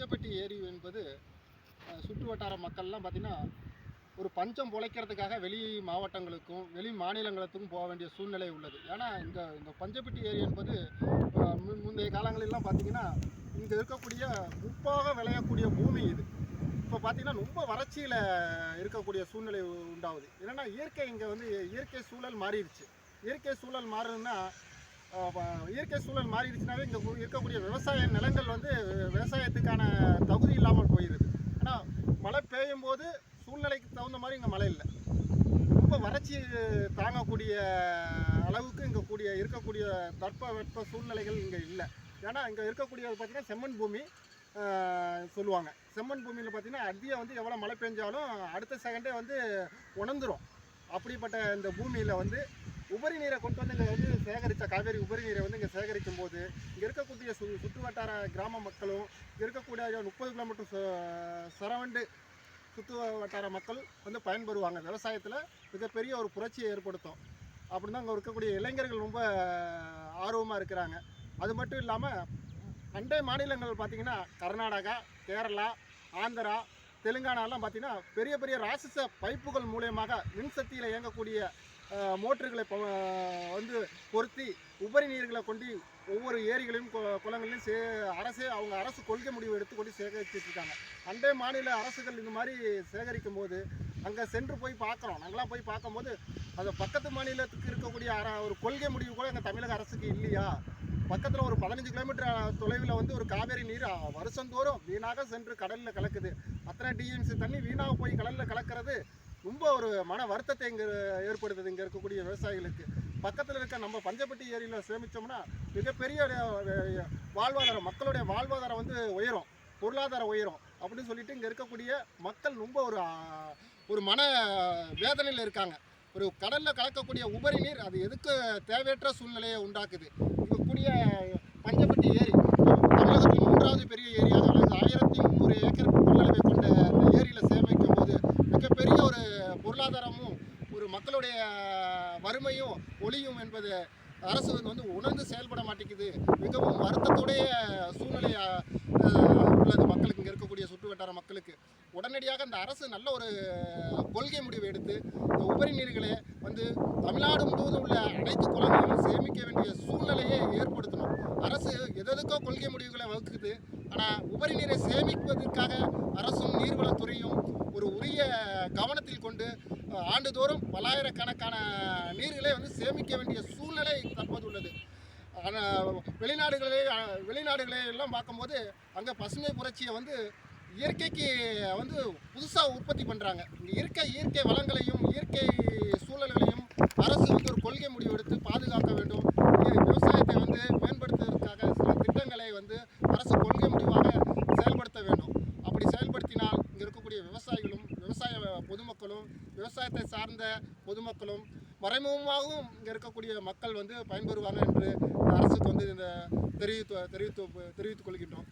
பஞ்சப்பட்டி ஏரி என்பது சுற்று வட்டார மக்கள்லாம் பார்த்திங்கன்னா ஒரு பஞ்சம் பொழைக்கிறதுக்காக வெளி மாவட்டங்களுக்கும் வெளி மாநிலங்களுக்கும் போக வேண்டிய சூழ்நிலை உள்ளது. ஏன்னா இந்த இந்த பஞ்சப்பட்டி ஏரி என்பது முன்- முந்தைய காலங்களெல்லாம் பார்த்திங்கன்னா இங்கே இருக்கக்கூடிய முப்பாக விளையக்கூடிய பூமி இது. இப்போ பார்த்திங்கன்னா ரொம்ப வறட்சியில் இருக்கக்கூடிய சூழ்நிலை உண்டாகுது. என்னென்னா இயற்கை இங்கே வந்து இயற்கை சூழல் மாறிடுச்சு. இயற்கை சூழல் மாறுதுன்னா இயற்கை சூழல் மாறிடுச்சுனாவே இங்கே இருக்கக்கூடிய விவசாய நிலங்கள் வந்து விவசாயத்துக்கான தகுதி இல்லாமல் போயிடுது ஆனால் மழை பெய்யும் போது சூழ்நிலைக்கு தகுந்த மாதிரி இங்கே மழை இல்லை. ரொம்ப வறட்சி தாங்கக்கூடிய அளவுக்கு இங்கே கூடிய இருக்கக்கூடிய தட்ப வெப்ப சூழ்நிலைகள் இங்கே இல்லை. ஏன்னா இங்கே இருக்கக்கூடியது பார்த்திங்கன்னா செம்மண் பூமி சொல்லுவாங்க. செம்மண் பூமியில் பார்த்திங்கன்னா அதிகம் வந்து எவ்வளோ மழை பெஞ்சாலும் அடுத்த செகண்டே வந்து உணர்ந்துடும் அப்படிப்பட்ட இந்த பூமியில் வந்து உபரி நீரை கொண்டு வந்து இங்கே வந்து சேகரித்த காவேரி உபரி நீரை வந்து இங்கே சேகரிக்கும் போது இங்கே இருக்கக்கூடிய சு சுற்று வட்டார கிராம மக்களும் இங்கே இருக்கக்கூடிய முப்பது கிலோமீட்டர் சரவண்டு சுற்று வட்டார மக்கள் வந்து பயன்பெறுவாங்க. விவசாயத்தில் மிகப்பெரிய ஒரு புரட்சியை ஏற்படுத்தும். அப்படின்னு தான் அங்கே இருக்கக்கூடிய இளைஞர்கள் ரொம்ப ஆர்வமாக இருக்கிறாங்க. அது மட்டும் இல்லாமல் அண்டை மாநிலங்கள் பார்த்திங்கன்னா கர்நாடகா கேரளா ஆந்திரா தெலுங்கானாலாம் பார்த்திங்கன்னா பெரிய பெரிய ராட்சச பைப்புகள் மூலியமாக மின்சக்தியில் இயங்கக்கூடிய மோட்டர்களை வந்து பொருத்தி உபரி நீர்களை கொண்டு ஒவ்வொரு ஏரிகளையும் கு- குளங்களையும் சே அரசே அவங்க அரசு கொள்கை முடிவு எடுத்து கொண்டு சேகரிச்சுட்டு அண்டை மாநில அரசுகள் இந்த மாதிரி சேகரிக்கும் போது அங்கே சென்று போய் பார்க்குறோம். நாங்களாம் போய் பார்க்கும்போது அந்த பக்கத்து மாநிலத்துக்கு இருக்கக்கூடிய அர ஒரு கொள்கை முடிவு கூட எங்கள் தமிழக அரசுக்கு இல்லையா? பக்கத்தில் ஒரு பதினஞ்சு கிலோமீட்டர் தொலைவில் வந்து ஒரு காவேரி நீர் வருஷந்தோறும் வீணாக சென்று கடலில் கலக்குது. அத்தனை டிஎம்சி தண்ணி வீணாக போய் கடலில் கலக்கிறது ரொம்ப ஒரு மன வருத்தத்தை இங்கே ஏற்படுத்துது இங்கே இருக்கக்கூடிய விவசாயிகளுக்கு. பக்கத்தில் இருக்க நம்ம பஞ்சப்பட்டி ஏரியில் சேமித்தோம்னா மிகப்பெரிய வாழ்வாதாரம் மக்களுடைய வாழ்வாதாரம் வந்து உயரும் பொருளாதாரம் உயரும் அப்படின்னு சொல்லிட்டு இங்கே இருக்கக்கூடிய மக்கள் ரொம்ப ஒரு ஒரு மன வேதனையில் இருக்காங்க. ஒரு கடலில் கலக்கக்கூடிய உபரி நீர் அது எதுக்கு தேவையற்ற சூழ்நிலையை உண்டாக்குது இருக்கக்கூடிய பஞ்சப்பட்டி ஏரி தமிழகத்தின் மூன்றாவது பெரிய ஏரியாக அல்லது ஆயிரத்தி முந்நூறு ஏக்கர் கொள்ளளவை கொண்ட இந்த ஏரியில் சேமிக்கும் போது மிகப்பெரிய ஒரு பொருளாதாரமும் ஒரு மக்களுடைய வறுமையும் ஒளியும் என்பது அரசு வந்து உணர்ந்து செயல்பட மாட்டேங்குது. மிகவும் வருத்தத்துடைய சூழ்நிலை உள்ளது மக்களுக்கு. இங்கே இருக்கக்கூடிய சுற்று வட்டார மக்களுக்கு. உடனடியாக அந்த அரசு நல்ல ஒரு கொள்கை முடிவு எடுத்து இந்த உபரி நீர்களை வந்து தமிழ்நாடு முழுவதும் உள்ள அனைத்து குளங்களிலும் சேமிக்க வேண்டிய சூழ்நிலையை ஏற்படுத்தணும். அரசு எதற்கோ கொள்கை முடிவுகளை வகுக்குது. ஆனால் உபரி நீரை சேமிப்பதற்காக அரசு நீர்வளத்துறையும் ஒரு உரிய கவனத்தில் கொண்டு ஆண்டுதோறும் பல்லாயிரக்கணக்கான நீர்களை வந்து சேமிக்க வேண்டிய சூழ்நிலை தற்போது உள்ளது. ஆனால் வெளிநாடுகளே வெளிநாடுகளே எல்லாம் பார்க்கும்போது அங்கே பசுமை புரட்சியை வந்து இயற்கைக்கு வந்து புதுசாக உற்பத்தி பண்ணுறாங்க இங்கே இயற்கை வளங்களையும் இயற்கை சூழல்களையும் அரசு வந்து ஒரு கொள்கை முடிவு எடுத்து பாதுகாக்க வேண்டும் இ- விவசாயத்தை வந்து மேம்படுத்துவதற்காக சில திட்டங்களை வந்து அரசு கொள்கை முடிவாக செயல்படுத்த வேண்டும் அப்படி செயல்படுத்தினால் இங்கே இருக்கக்கூடிய விவசாயிகளும் விவசாய பொதுமக்களும் விவசாயத்தை சார்ந்த பொதுமக்களும் மறைமுகமாகவும் இங்கே இருக்கக்கூடிய மக்கள் வந்து பயன்பெறுவாங்க என்று அரசுக்கு வந்து இந்த தெரிவித்து தெரிவித்து தெரிவித்துக் கொள்கின்றோம்.